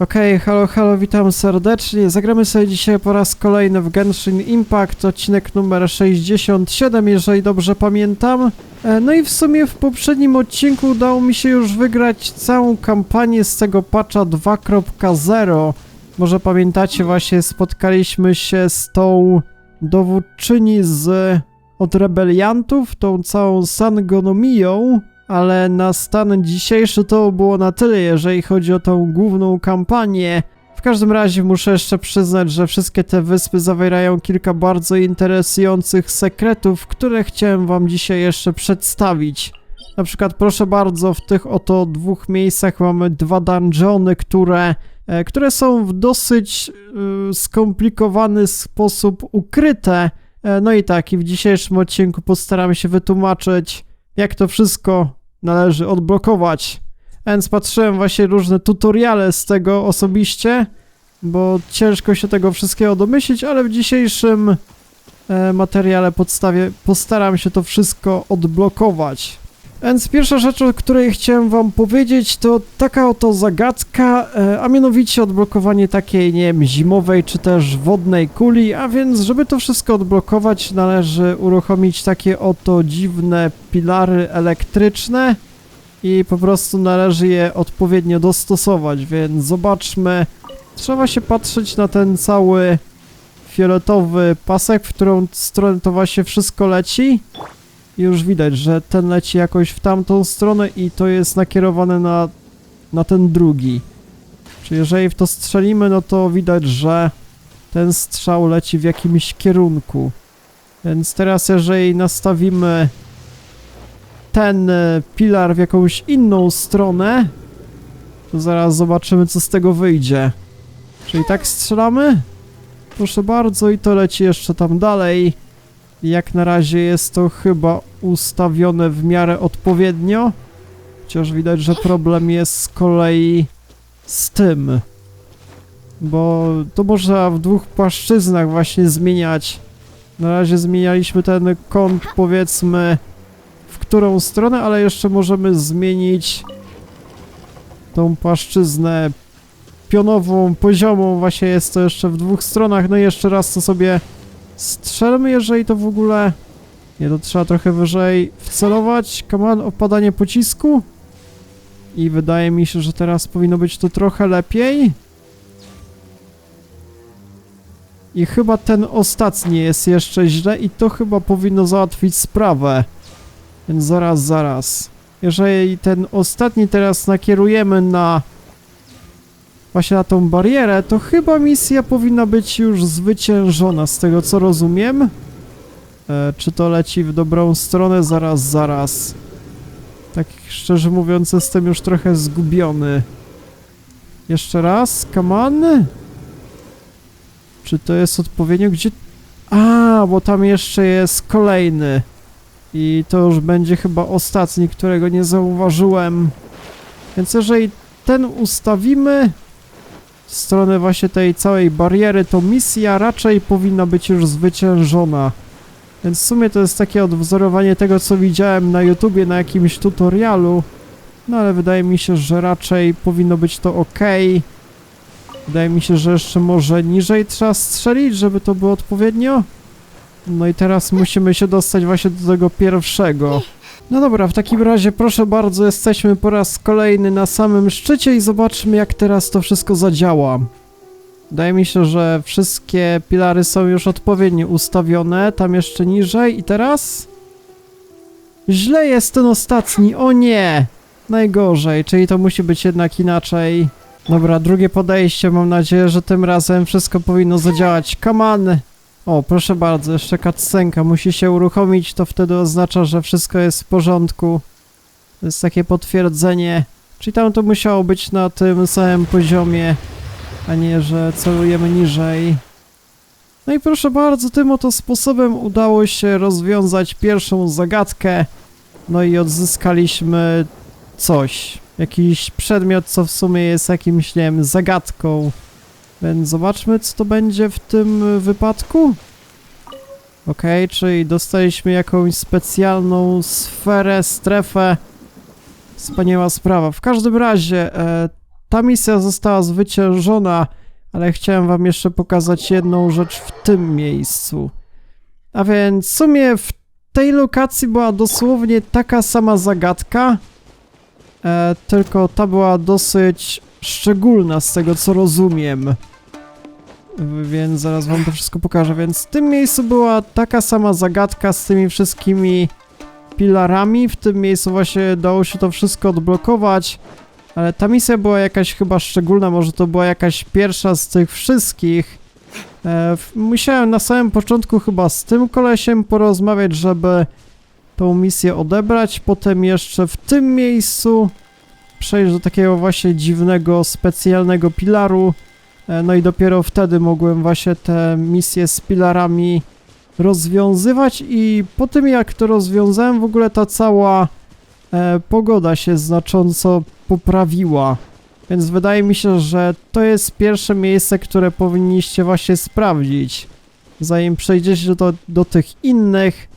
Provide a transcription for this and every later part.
Okej, halo, halo, witam serdecznie. Zagramy sobie dzisiaj po raz kolejny w Genshin Impact, odcinek numer 67, jeżeli dobrze pamiętam. E, No i w sumie w poprzednim odcinku udało mi się już wygrać całą kampanię z tego patcha 2.0. Może pamiętacie, właśnie spotkaliśmy się z tą dowódczyni z od rebeliantów, tą całą Sangonomią, ale na stan dzisiejszy to było na tyle, jeżeli chodzi o tą główną kampanię. W każdym razie muszę jeszcze przyznać, że wszystkie te wyspy zawierają kilka bardzo interesujących sekretów, które chciałem wam dzisiaj jeszcze przedstawić. Na przykład, proszę bardzo, w tych oto dwóch miejscach mamy dwa dungeony, które, e, które są w dosyć y, skomplikowany sposób ukryte. E, No i tak, i w dzisiejszym odcinku postaram się wytłumaczyć, jak to wszystko należy odblokować. Więc patrzyłem właśnie różne tutoriale z tego osobiście, bo ciężko się tego wszystkiego domyślić, ale w dzisiejszym e, materiale podstawie postaram się to wszystko odblokować. Więc pierwsza rzecz, o której chciałem wam powiedzieć, to taka oto zagadka, e, a mianowicie odblokowanie takiej, nie wiem, zimowej czy też wodnej kuli, a więc żeby to wszystko odblokować należy uruchomić takie oto dziwne pilary elektryczne i po prostu należy je odpowiednio dostosować, więc zobaczmy. Trzeba się patrzeć na ten cały fioletowy pasek, w którą stronę to właśnie wszystko leci. Już widać, że ten leci jakoś w tamtą stronę i to jest nakierowane na, na ten drugi. Czyli jeżeli w to strzelimy, no to widać, że ten strzał leci w jakimś kierunku. Więc teraz jeżeli nastawimy ten e, pilar w jakąś inną stronę, to zaraz zobaczymy co z tego wyjdzie. Czyli tak strzelamy? Proszę bardzo i to leci jeszcze tam dalej. Jak na razie jest to chyba ustawione w miarę odpowiednio. Chociaż widać, że problem jest z kolei z tym. Bo to można w dwóch płaszczyznach właśnie zmieniać. Na razie zmienialiśmy ten kąt powiedzmy w którą stronę, ale jeszcze możemy zmienić tą płaszczyznę pionową, poziomą. Właśnie jest to jeszcze w dwóch stronach. No i jeszcze raz to sobie strzelmy, jeżeli to w ogóle... Nie, to trzeba trochę wyżej wcelować. Command opadanie pocisku. I wydaje mi się, że teraz powinno być to trochę lepiej. I chyba ten ostatni jest jeszcze źle i to chyba powinno załatwić sprawę. Więc zaraz, zaraz. Jeżeli ten ostatni teraz nakierujemy na właśnie na tą barierę, to chyba misja powinna być już zwyciężona, z tego co rozumiem. E, czy to leci w dobrą stronę? Zaraz, zaraz. Tak szczerze mówiąc, jestem już trochę zgubiony. Jeszcze raz, on. Czy to jest odpowiednio? Gdzie... A, bo tam jeszcze jest kolejny. I to już będzie chyba ostatni, którego nie zauważyłem. Więc jeżeli ten ustawimy stronę właśnie tej całej bariery, to misja raczej powinna być już zwyciężona. Więc w sumie to jest takie odwzorowanie tego, co widziałem na YouTubie, na jakimś tutorialu. No ale wydaje mi się, że raczej powinno być to ok. Wydaje mi się, że jeszcze może niżej trzeba strzelić, żeby to było odpowiednio. No i teraz musimy się dostać właśnie do tego pierwszego. No dobra, w takim razie proszę bardzo, jesteśmy po raz kolejny na samym szczycie i zobaczmy jak teraz to wszystko zadziała. Wydaje mi się, że wszystkie pilary są już odpowiednio ustawione, tam jeszcze niżej i teraz? Źle jest ten ostatni, o nie! Najgorzej, czyli to musi być jednak inaczej. Dobra, drugie podejście, mam nadzieję, że tym razem wszystko powinno zadziałać. Come on! O, proszę bardzo, jeszcze cutscenka musi się uruchomić, to wtedy oznacza, że wszystko jest w porządku. To jest takie potwierdzenie. Czyli tam to musiało być na tym samym poziomie, a nie, że celujemy niżej. No i proszę bardzo, tym oto sposobem udało się rozwiązać pierwszą zagadkę. No i odzyskaliśmy coś. Jakiś przedmiot, co w sumie jest jakimś, nie wiem, zagadką. Więc zobaczmy, co to będzie w tym wypadku. Okej, czyli dostaliśmy jakąś specjalną sferę, strefę. Wspaniała sprawa. W każdym razie, e, ta misja została zwyciężona, ale chciałem wam jeszcze pokazać jedną rzecz w tym miejscu. A więc w sumie w tej lokacji była dosłownie taka sama zagadka, e, tylko ta była dosyć szczególna z tego co rozumiem. Więc zaraz wam to wszystko pokażę. Więc w tym miejscu była taka sama zagadka z tymi wszystkimi pilarami. W tym miejscu właśnie dało się to wszystko odblokować. Ale ta misja była jakaś chyba szczególna, może to była jakaś pierwsza z tych wszystkich. E, musiałem na samym początku chyba z tym kolesiem porozmawiać, żeby tą misję odebrać. Potem jeszcze w tym miejscu przejść do takiego właśnie dziwnego, specjalnego pilaru. E, No i dopiero wtedy mogłem właśnie te misje z pilarami rozwiązywać i po tym jak to rozwiązałem w ogóle ta cała e, pogoda się znacząco poprawiła. Więc wydaje mi się, że to jest pierwsze miejsce, które powinniście właśnie sprawdzić. Zanim przejdziecie do, do tych innych.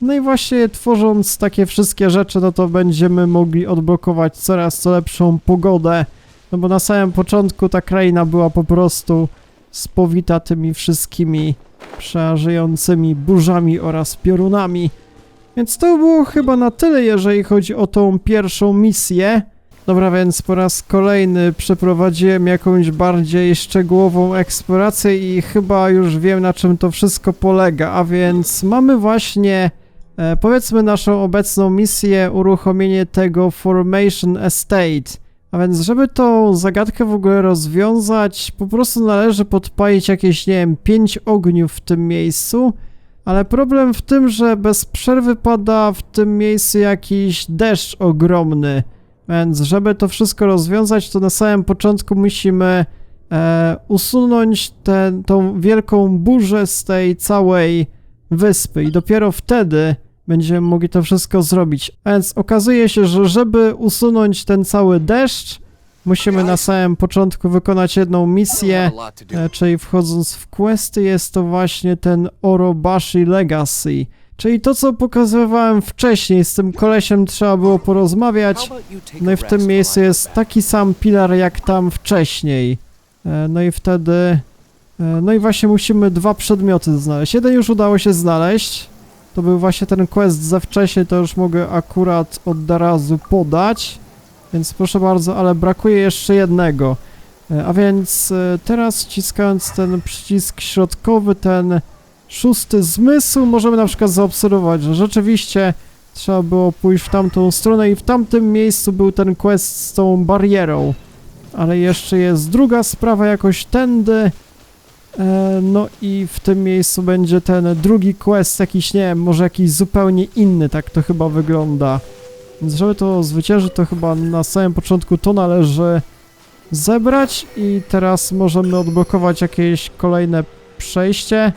No i właśnie tworząc takie wszystkie rzeczy, no to będziemy mogli odblokować coraz to lepszą pogodę. No bo na samym początku ta kraina była po prostu spowita tymi wszystkimi przerażającymi burzami oraz piorunami. Więc to było chyba na tyle, jeżeli chodzi o tą pierwszą misję. Dobra, więc po raz kolejny przeprowadziłem jakąś bardziej szczegółową eksplorację i chyba już wiem na czym to wszystko polega, a więc mamy właśnie powiedzmy naszą obecną misję uruchomienie tego Formation Estate. A więc żeby tą zagadkę w ogóle rozwiązać, po prostu należy podpalić jakieś, nie wiem, pięć ogniów w tym miejscu. Ale problem w tym, że bez przerwy pada w tym miejscu jakiś deszcz ogromny. Więc żeby to wszystko rozwiązać, to na samym początku musimy e, usunąć tę tą wielką burzę z tej całej wyspy i dopiero wtedy będziemy mogli to wszystko zrobić. A więc okazuje się, że żeby usunąć ten cały deszcz, musimy na samym początku wykonać jedną misję. E, czyli wchodząc w questy jest to właśnie ten Orobashi Legacy. Czyli to, co pokazywałem wcześniej, z tym kolesiem trzeba było porozmawiać. No i w tym miejscu jest taki sam pilar jak tam wcześniej. E, No i wtedy... e, No i właśnie musimy dwa przedmioty znaleźć. Jeden już udało się znaleźć. To był właśnie ten quest ze wcześniej, to już mogę akurat od razu podać. Więc proszę bardzo, ale brakuje jeszcze jednego. E, A więc e, teraz wciskając ten przycisk środkowy, ten szósty zmysł, możemy na przykład zaobserwować, że rzeczywiście trzeba było pójść w tamtą stronę i w tamtym miejscu był ten quest z tą barierą. Ale jeszcze jest druga sprawa jakoś tędy. E, no i w tym miejscu będzie ten drugi quest jakiś, nie wiem, może jakiś zupełnie inny, tak to chyba wygląda. Więc żeby to zwyciężyć, to chyba na samym początku to należy zebrać i teraz możemy odblokować jakieś kolejne przejście.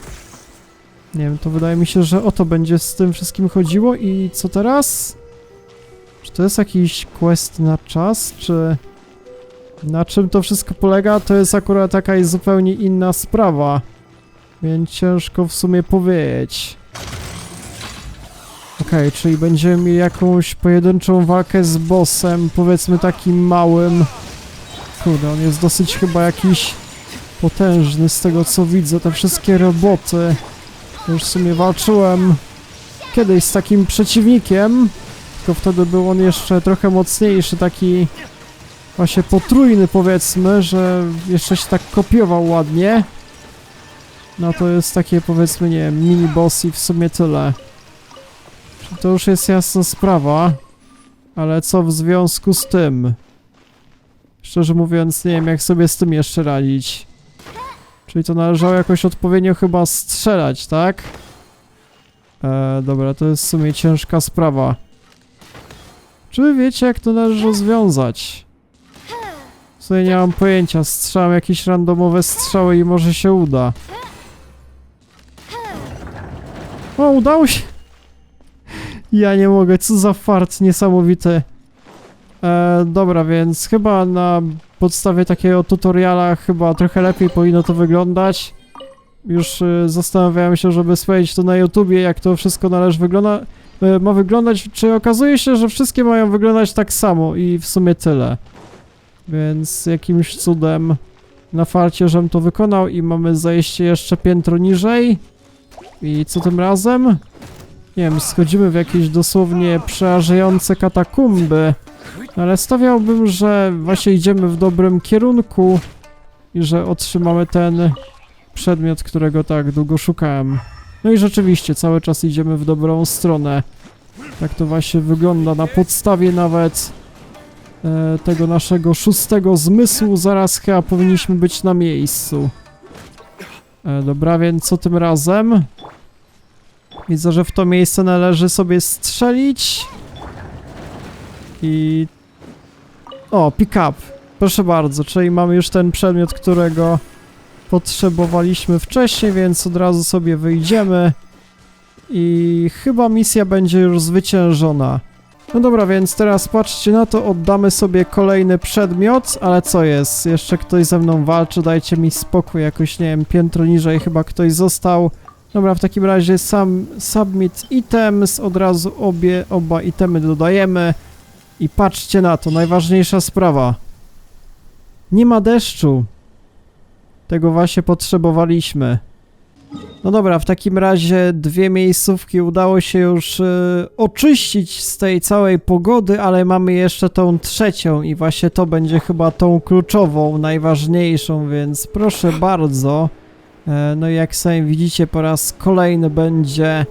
Nie wiem, to wydaje mi się, że o to będzie z tym wszystkim chodziło i co teraz? Czy to jest jakiś quest na czas, czy... Na czym to wszystko polega, to jest akurat jakaś zupełnie inna sprawa. Więc ciężko w sumie powiedzieć. Okej, czyli będziemy mieli jakąś pojedynczą walkę z bossem, powiedzmy takim małym. Kurde, on jest dosyć chyba jakiś potężny z tego co widzę, te wszystkie roboty. Już w sumie walczyłem kiedyś z takim przeciwnikiem, tylko wtedy był on jeszcze trochę mocniejszy, taki właśnie potrójny powiedzmy, że jeszcze się tak kopiował ładnie. No to jest takie powiedzmy, nie wiem, mini boss i w sumie tyle. To już jest jasna sprawa, ale co w związku z tym? Szczerze mówiąc, nie wiem jak sobie z tym jeszcze radzić. Czyli to należało jakoś odpowiednio chyba strzelać, tak? E, dobra, to jest w sumie ciężka sprawa. Czy wiecie jak to należy rozwiązać? Sumie nie mam pojęcia, strzelam jakieś randomowe strzały i może się uda. O, udało się! Ja nie mogę, co za fart niesamowity. E, dobra, więc chyba na podstawie takiego tutoriala chyba trochę lepiej powinno to wyglądać. Już y, zastanawiałem się, żeby sprawdzić to na YouTubie, jak to wszystko należy wygląda, y, ma wyglądać. Czy okazuje się, że wszystkie mają wyglądać tak samo i w sumie tyle. Więc jakimś cudem na farcie, żem to wykonał i mamy zejście jeszcze piętro niżej. I co tym razem? Nie wiem, schodzimy w jakieś dosłownie przerażające katakumby. Ale stawiałbym, że właśnie idziemy w dobrym kierunku i że otrzymamy ten przedmiot, którego tak długo szukałem. No i rzeczywiście, cały czas idziemy w dobrą stronę. Tak to właśnie wygląda na podstawie nawet tego naszego szóstego zmysłu. Zaraz chyba powinniśmy być na miejscu. E, dobra, więc co tym razem? Widzę, że w to miejsce należy sobie strzelić. I... O, pick up. Proszę bardzo, czyli mamy już ten przedmiot, którego potrzebowaliśmy wcześniej, więc od razu sobie wyjdziemy. I chyba misja będzie już zwyciężona. No dobra, więc teraz patrzcie na to, oddamy sobie kolejny przedmiot, ale co jest? Jeszcze ktoś ze mną walczy, dajcie mi spokój, jakoś nie wiem, piętro niżej chyba ktoś został. Dobra, w takim razie sam submit items, od razu obie, oba itemy dodajemy. I patrzcie na to, najważniejsza sprawa. Nie ma deszczu. Tego właśnie potrzebowaliśmy. No dobra, w takim razie dwie miejscówki udało się już y, oczyścić z tej całej pogody, ale mamy jeszcze tą trzecią i właśnie to będzie chyba tą kluczową, najważniejszą, więc proszę bardzo. E, no i jak sami widzicie, po raz kolejny będzie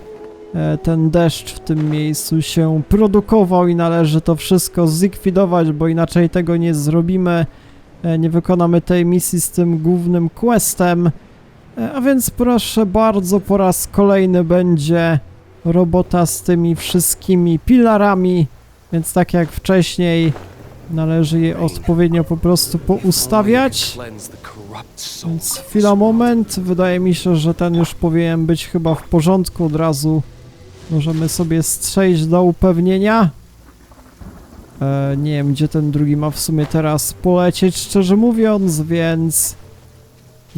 e, ten deszcz w tym miejscu się produkował i należy to wszystko zlikwidować, bo inaczej tego nie zrobimy. E, nie wykonamy tej misji z tym głównym questem. E, A więc proszę bardzo, po raz kolejny będzie robota z tymi wszystkimi pilarami, więc tak jak wcześniej należy je odpowiednio po prostu poustawiać. Więc chwila, moment. Wydaje mi się, że ten już powinien być chyba w porządku od razu. Możemy sobie strzelić do upewnienia. E, nie wiem, gdzie ten drugi ma w sumie teraz polecieć, szczerze mówiąc, więc...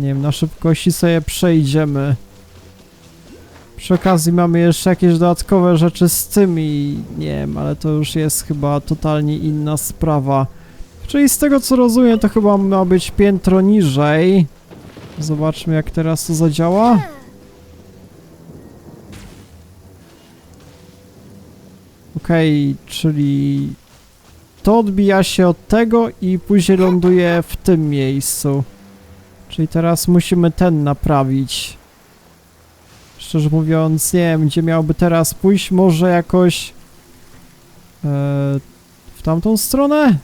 Nie wiem, na szybkości sobie przejdziemy. Przy okazji mamy jeszcze jakieś dodatkowe rzeczy z tym i nie wiem, ale to już jest chyba totalnie inna sprawa. Czyli z tego co rozumiem, to chyba ma być piętro niżej. Zobaczmy jak teraz to zadziała. Okej, czyli to odbija się od tego i później ląduje w tym miejscu. Czyli teraz musimy ten naprawić. Szczerze mówiąc, nie wiem, gdzie miałby teraz pójść. Może jakoś... E, w tamtą stronę?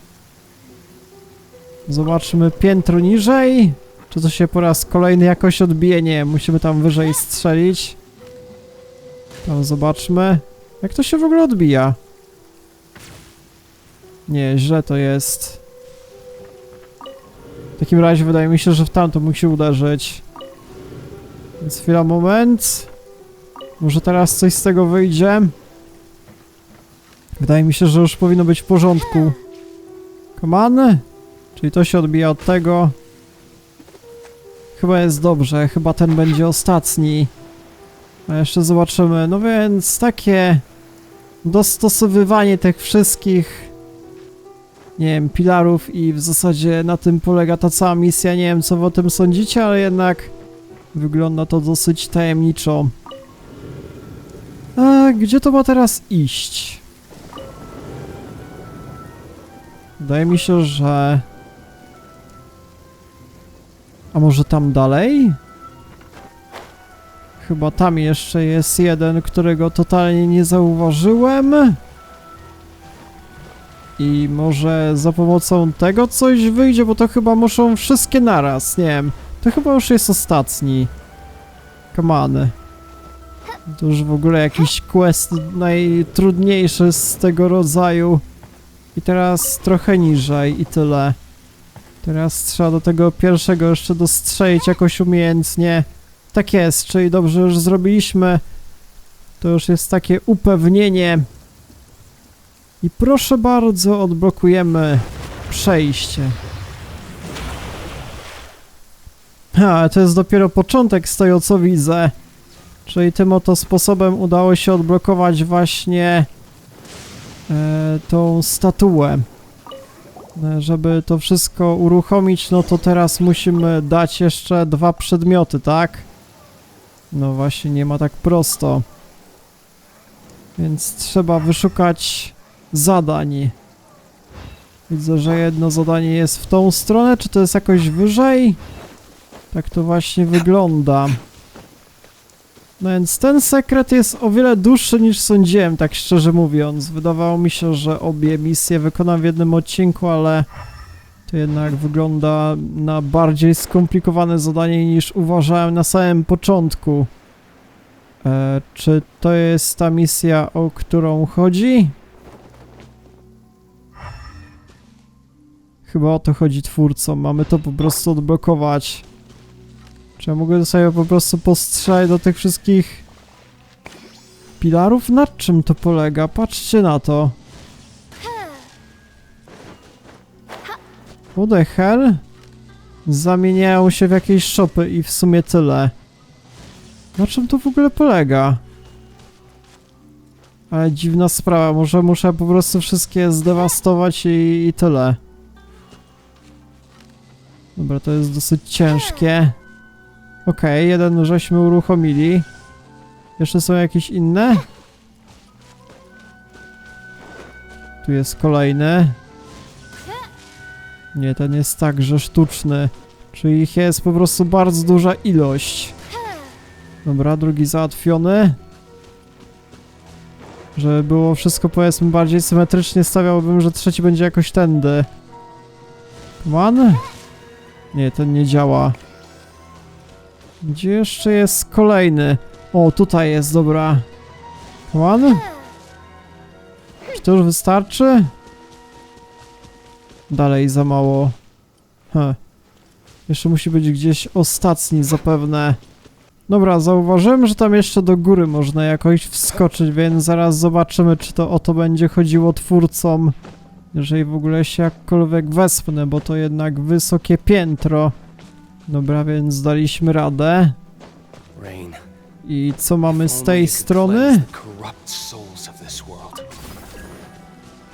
Zobaczmy piętro niżej. Czy to się po raz kolejny jakoś odbije? Nie, musimy tam wyżej strzelić. Tam zobaczmy. Jak to się w ogóle odbija? Nie, źle to jest. W takim razie wydaje mi się, że w tamto musi uderzyć. Więc chwila, moment. Może teraz coś z tego wyjdzie. Wydaje mi się, że już powinno być w porządku. Come on. Czyli to się odbija od tego. Chyba jest dobrze, chyba ten będzie ostatni. A jeszcze zobaczymy. No więc takie dostosowywanie tych wszystkich nie wiem, pilarów i w zasadzie na tym polega ta cała misja. Nie wiem, co wy o tym sądzicie, ale jednak wygląda to dosyć tajemniczo. A gdzie to ma teraz iść? Wydaje mi się, że... A może tam dalej? Chyba tam jeszcze jest jeden, którego totalnie nie zauważyłem. I może za pomocą tego coś wyjdzie, bo to chyba muszą wszystkie naraz, nie wiem. To chyba już jest ostatni. Come on. To już w ogóle jakiś quest najtrudniejszy z tego rodzaju. I teraz trochę niżej i tyle. Teraz trzeba do tego pierwszego jeszcze dostrzelić jakoś umiejętnie. Tak jest, czyli dobrze już zrobiliśmy. To już jest takie upewnienie. I proszę bardzo, odblokujemy przejście. Ha, to jest dopiero początek z tego co widzę. Czyli tym oto sposobem udało się odblokować właśnie e, tą statuę. E, Żeby to wszystko uruchomić, no to teraz musimy dać jeszcze dwa przedmioty, tak? No właśnie, nie ma tak prosto. Więc trzeba wyszukać zadań. Widzę, że jedno zadanie jest w tą stronę, czy to jest jakoś wyżej? Tak to właśnie wygląda. No więc ten sekret jest o wiele dłuższy niż sądziłem, tak szczerze mówiąc. Wydawało mi się, że obie misje wykonam w jednym odcinku, ale to jednak wygląda na bardziej skomplikowane zadanie niż uważałem na samym początku. E, czy to jest ta misja, o którą chodzi? Chyba o to chodzi twórcom. Mamy to po prostu odblokować. Czy ja mogę sobie po prostu postrzelać do tych wszystkich pilarów? Na czym to polega? Patrzcie na to. What the hell? Zamieniają się w jakieś shopy i w sumie tyle. Na czym to w ogóle polega? Ale dziwna sprawa, może muszę po prostu wszystkie zdewastować i, i tyle. Dobra, to jest dosyć ciężkie. Okej, jeden żeśmy uruchomili. Jeszcze są jakieś inne? Tu jest kolejny. Nie, ten jest także sztuczny. Czyli ich jest po prostu bardzo duża ilość. Dobra, drugi załatwiony. Żeby było wszystko powiedzmy bardziej symetrycznie, stawiałbym, że trzeci będzie jakoś tędy. Come on. Nie, ten nie działa. Gdzie jeszcze jest kolejny? O, tutaj jest, dobra. Come on. Czy to już wystarczy? Dalej za mało. Heh. Jeszcze musi być gdzieś ostatni zapewne. Dobra, zauważyłem, że tam jeszcze do góry można jakoś wskoczyć, więc zaraz zobaczymy, czy to o to będzie chodziło twórcom. Jeżeli w ogóle się jakkolwiek wespnę, bo to jednak wysokie piętro. Dobra, więc daliśmy radę. I co mamy z tej strony?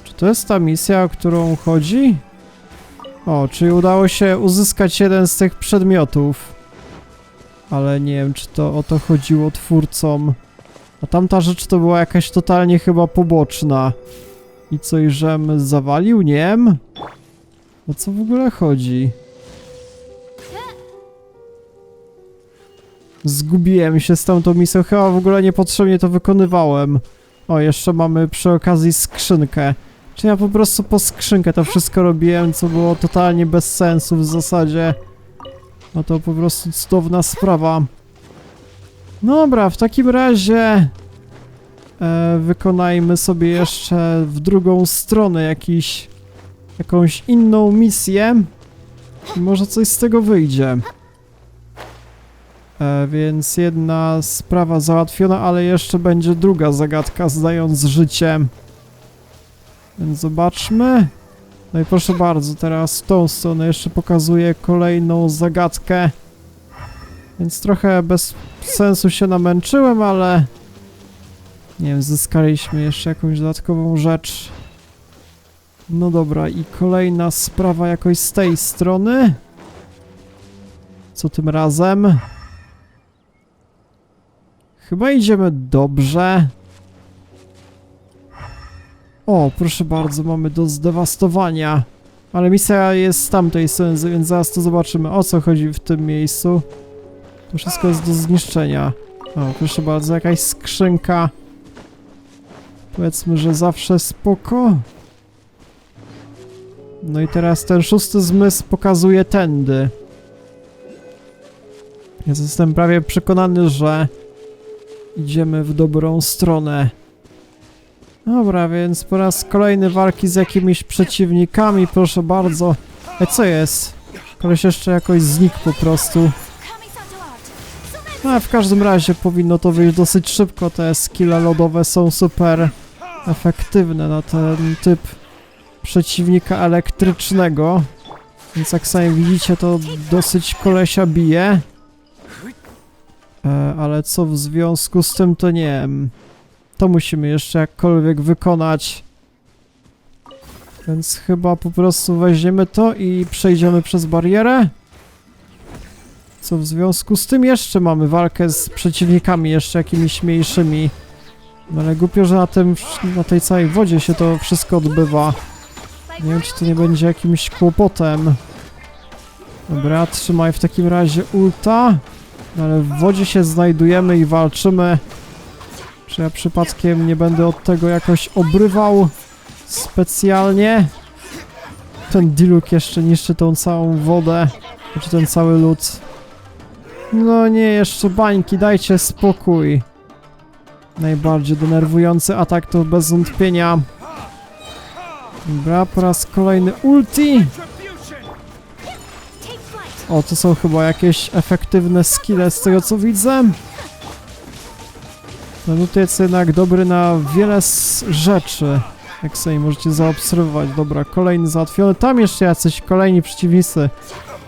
Czy to jest ta misja, o którą chodzi? O, czyli udało się uzyskać jeden z tych przedmiotów. Ale nie wiem, czy to o to chodziło twórcom. A tamta rzecz to była jakaś totalnie chyba poboczna. I coś, żem zawalił? Nie wiem. O co w ogóle chodzi? Zgubiłem się z tamtą misją, chyba w ogóle niepotrzebnie to wykonywałem. O, jeszcze mamy przy okazji skrzynkę. Czy ja po prostu po skrzynkę to wszystko robiłem, co było totalnie bez sensu w zasadzie. No to po prostu cudowna sprawa. Dobra, w takim razie wykonajmy sobie jeszcze w drugą stronę jakiś, jakąś inną misję. I może coś z tego wyjdzie. E, więc jedna sprawa załatwiona, ale jeszcze będzie druga zagadka, zdając życie. Więc zobaczmy. No i proszę bardzo, teraz w tą stronę jeszcze pokazuję kolejną zagadkę. Więc trochę bez sensu się namęczyłem, ale... Nie wiem, zyskaliśmy jeszcze jakąś dodatkową rzecz. No dobra, i kolejna sprawa jakoś z tej strony. Co tym razem? Chyba idziemy dobrze. O, proszę bardzo, mamy do zdewastowania. Ale misja jest z tamtej strony, więc zaraz to zobaczymy, o co chodzi w tym miejscu. To wszystko jest do zniszczenia. O, proszę bardzo, jakaś skrzynka. Powiedzmy, że zawsze spoko. No i teraz ten szósty zmysł pokazuje tędy. Ja jestem prawie przekonany, że idziemy w dobrą stronę. Dobra, więc po raz kolejny walki z jakimiś przeciwnikami, proszę bardzo. E, co jest? Koleś jeszcze jakoś znikł po prostu. No, w każdym razie powinno to wyjść dosyć szybko. Te skille lodowe są super efektywne na ten typ przeciwnika elektrycznego. Więc jak sami widzicie, to dosyć kolesia bije. E, ale co w związku z tym, to nie wiem. To musimy jeszcze jakkolwiek wykonać. Więc chyba po prostu weźmiemy to i przejdziemy przez barierę. Co w związku z tym jeszcze mamy walkę z przeciwnikami jeszcze jakimiś mniejszymi. No ale głupio, że na, tym, na tej całej wodzie się to wszystko odbywa. Nie wiem, czy to nie będzie jakimś kłopotem. Dobra, trzymaj w takim razie ulta. No ale w wodzie się znajdujemy i walczymy. Czy ja przypadkiem nie będę od tego jakoś obrywał specjalnie? Ten Diluk jeszcze niszczy tą całą wodę. Znaczy ten cały lód. No nie, jeszcze bańki, dajcie spokój. Najbardziej denerwujący atak to bez wątpienia. Dobra, po raz kolejny ulti. O, to są chyba jakieś efektywne skille z tego co widzę. No no to jest jednak dobry na wiele rzeczy. Jak sobie możecie zaobserwować. Dobra, kolejny załatwiony. Tam jeszcze jacyś kolejni przeciwnicy.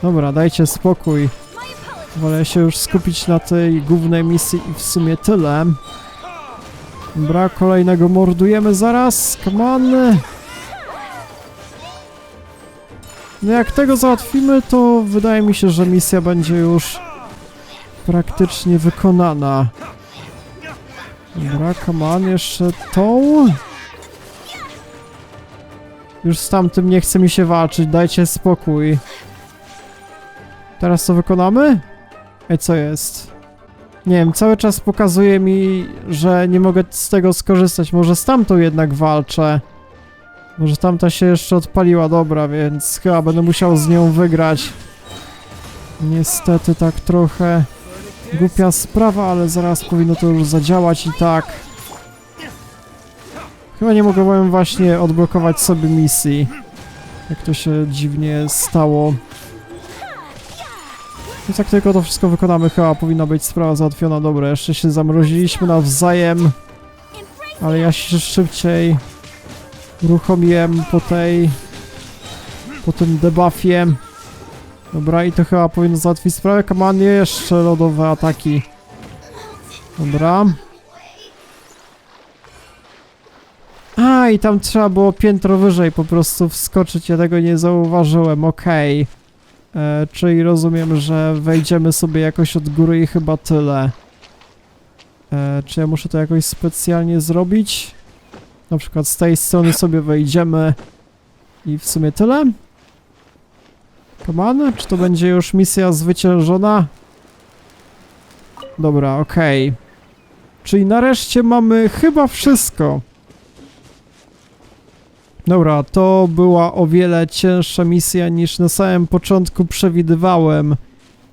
Dobra, dajcie spokój. Wolę się już skupić na tej głównej misji i w sumie tyle. Dobra, kolejnego mordujemy zaraz. Come on. No jak tego załatwimy, to wydaje mi się, że misja będzie już praktycznie wykonana. Dobra, come on, jeszcze tą. Już z tamtym nie chce mi się walczyć, dajcie spokój. Teraz to wykonamy? Ej, co jest? Nie wiem, cały czas pokazuje mi, że nie mogę z tego skorzystać. Może z tamtą jednak walczę. Może tamta się jeszcze odpaliła, dobra, więc chyba będę musiał z nią wygrać. Niestety tak trochę głupia sprawa, ale zaraz powinno to już zadziałać i tak. Chyba nie mogłem właśnie odblokować sobie misji. Jak to się dziwnie stało. Więc jak tylko to wszystko wykonamy, chyba powinna być sprawa załatwiona. Dobra, jeszcze się zamroziliśmy nawzajem. Ale ja się szybciej uruchomiłem po tej... po tym debuffie. Dobra, i to chyba powinno załatwić sprawę. Kaman, jeszcze lodowe ataki. Dobra. A, i tam trzeba było piętro wyżej po prostu wskoczyć, ja tego nie zauważyłem, okej. E, czyli rozumiem, że wejdziemy sobie jakoś od góry i chyba tyle. E, czy ja muszę to jakoś specjalnie zrobić? Na przykład z tej strony sobie wejdziemy i w sumie tyle? Come on, czy to będzie już misja zwyciężona? Dobra, okej. Czyli nareszcie mamy chyba wszystko. Dobra, to była o wiele cięższa misja niż na samym początku przewidywałem.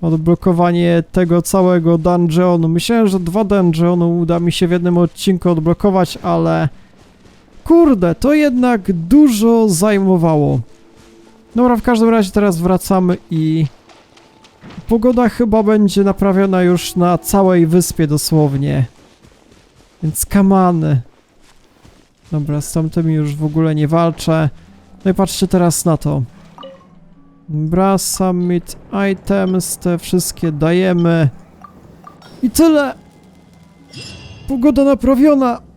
Odblokowanie tego całego dungeonu. Myślałem, że dwa dungeony uda mi się w jednym odcinku odblokować, ale... Kurde, to jednak dużo zajmowało. Dobra, w każdym razie teraz wracamy i... Pogoda chyba będzie naprawiona już na całej wyspie dosłownie. Więc kamany. Dobra, z tamtymi już w ogóle nie walczę. No i patrzcie teraz na to. Dobra, summit items, te wszystkie dajemy. I tyle! Pogoda naprawiona!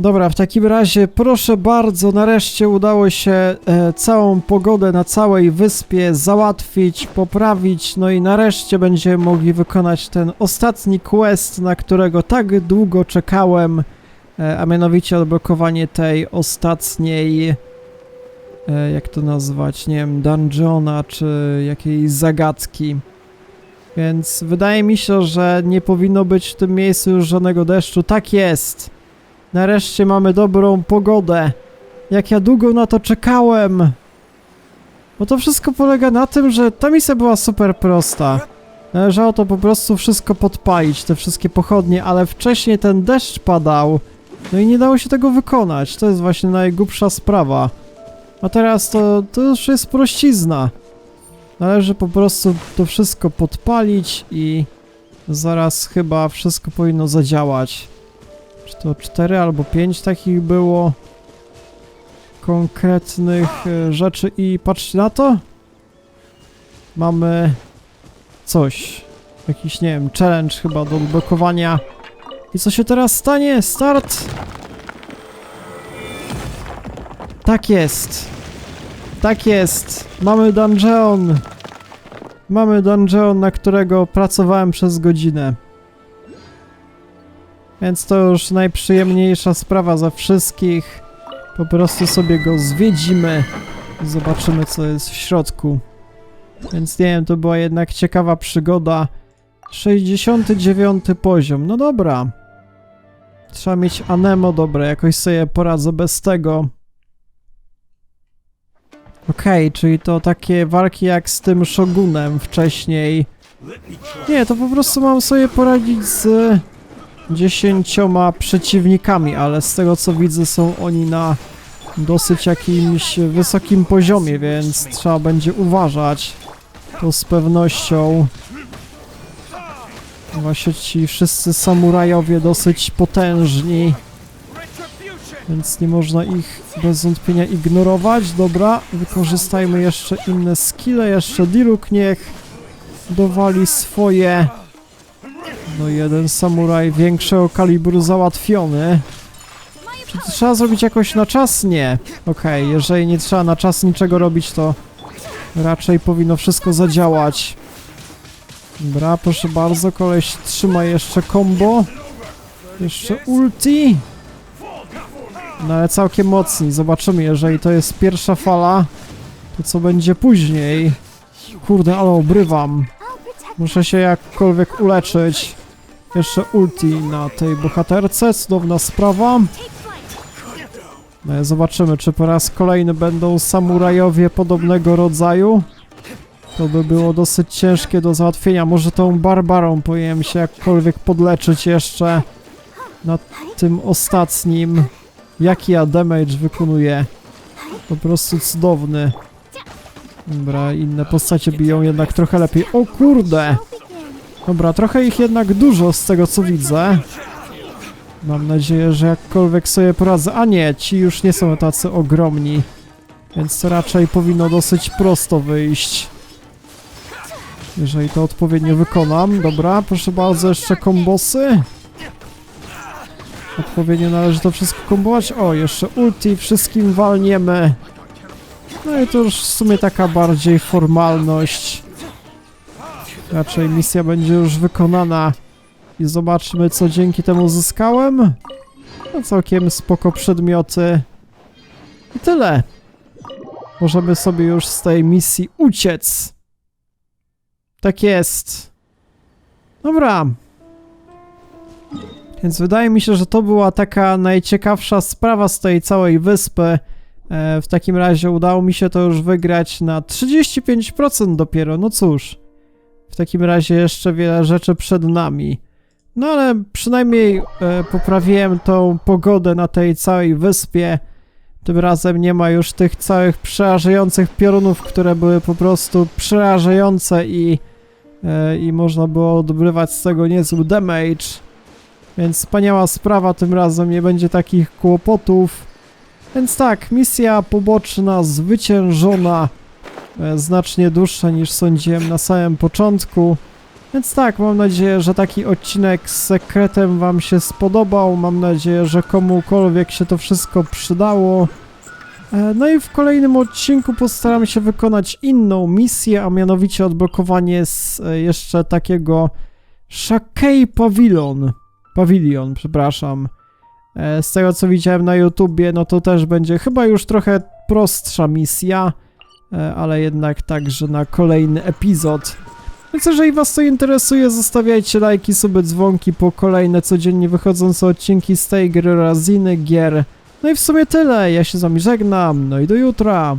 Dobra, w takim razie proszę bardzo, nareszcie udało się e, całą pogodę na całej wyspie załatwić, poprawić, no i nareszcie będziemy mogli wykonać ten ostatni quest, na którego tak długo czekałem, e, a mianowicie odblokowanie tej ostatniej, e, jak to nazwać, nie wiem, dungeona czy jakiejś zagadki. Więc wydaje mi się, że nie powinno być w tym miejscu już żadnego deszczu. Tak jest! Nareszcie mamy dobrą pogodę. Jak ja długo na to czekałem. Bo to wszystko polega na tym, że ta misja była super prosta. Należało to po prostu wszystko podpalić, te wszystkie pochodnie, ale wcześniej ten deszcz padał. No i nie dało się tego wykonać. To jest właśnie najgłupsza sprawa. A teraz to, to już jest prościzna. Należy po prostu to wszystko podpalić i zaraz chyba wszystko powinno zadziałać. Czy to 4 albo 5 takich było konkretnych e, rzeczy i patrzcie na to. Mamy coś. Jakiś, nie wiem, challenge chyba do odblokowania. I co się teraz stanie? Start! Tak jest. Tak jest. Mamy dungeon. Mamy dungeon, na którego pracowałem przez godzinę. Więc to już najprzyjemniejsza sprawa ze wszystkich. Po prostu sobie go zwiedzimy i zobaczymy co jest w środku. Więc nie wiem, to była jednak ciekawa przygoda. 69 poziom, no dobra. Trzeba mieć anemo dobre, jakoś sobie poradzę bez tego. Okej, czyli to takie walki jak z tym Shogunem wcześniej. Nie, to po prostu mam sobie poradzić z dziesięcioma przeciwnikami, ale z tego co widzę są oni na dosyć jakimś wysokim poziomie, więc trzeba będzie uważać. To z pewnością. Właśnie ci wszyscy samurajowie dosyć potężni. Więc nie można ich bez wątpienia ignorować. Dobra, wykorzystajmy jeszcze inne skille. Jeszcze Diruk niech dowali swoje. No jeden samuraj większego kalibru załatwiony. Czy to trzeba zrobić jakoś na czas? Nie. Okej, jeżeli nie trzeba na czas niczego robić, to raczej powinno wszystko zadziałać. Dobra, proszę bardzo, koleś trzyma jeszcze combo. Jeszcze ulti. No ale całkiem mocni. Zobaczymy, jeżeli to jest pierwsza fala, to co będzie później. Kurde, ale obrywam. Muszę się jakkolwiek uleczyć. Jeszcze ulti na tej bohaterce, cudowna sprawa. No, zobaczymy, czy po raz kolejny będą samurajowie podobnego rodzaju. To by było dosyć ciężkie do załatwienia. Może tą barbarą powinienem się jakkolwiek podleczyć jeszcze na tym ostatnim. Jaki ja damage wykonuję. Po prostu cudowny. Dobra, inne postacie biją jednak trochę lepiej. O kurde! Dobra, trochę ich jednak dużo z tego co widzę. Mam nadzieję, że jakkolwiek sobie poradzę. A nie, ci już nie są tacy ogromni. Więc raczej powinno dosyć prosto wyjść. Jeżeli to odpowiednio wykonam. Dobra, proszę bardzo, jeszcze kombosy. Odpowiednio należy to wszystko kombować. O, jeszcze ulti, wszystkim walniemy. No i to już w sumie taka bardziej formalność. Raczej misja będzie już wykonana. I zobaczmy, co dzięki temu zyskałem. No całkiem spoko przedmioty. I tyle. Możemy sobie już z tej misji uciec. Tak jest. Dobra. Więc wydaje mi się, że to była taka najciekawsza sprawa z tej całej wyspy. E, w takim razie udało mi się to już wygrać na 35% dopiero. No cóż. W takim razie jeszcze wiele rzeczy przed nami. No ale przynajmniej e, poprawiłem tą pogodę na tej całej wyspie. Tym razem nie ma już tych całych przerażających piorunów, które były po prostu przerażające i, e, i można było odbywać z tego niezły damage. Więc wspaniała sprawa, tym razem nie będzie takich kłopotów. Więc tak, misja poboczna zwyciężona, znacznie dłuższa niż sądziłem na samym początku. Więc tak, mam nadzieję, że taki odcinek z sekretem Wam się spodobał. Mam nadzieję, że komukolwiek się to wszystko przydało. E, No i w kolejnym odcinku postaram się wykonać inną misję, a mianowicie odblokowanie z e, jeszcze takiego Shakei Pavilion. Pavilion, przepraszam. E, Z tego co widziałem na YouTubie, no to też będzie chyba już trochę prostsza misja, e, ale jednak także na kolejny epizod. Więc jeżeli was to interesuje, zostawiajcie lajki, suby, dzwonki po kolejne codziennie wychodzące odcinki z tej gry oraz z innych gier. No i w sumie tyle, ja się z wami żegnam, no i do jutra.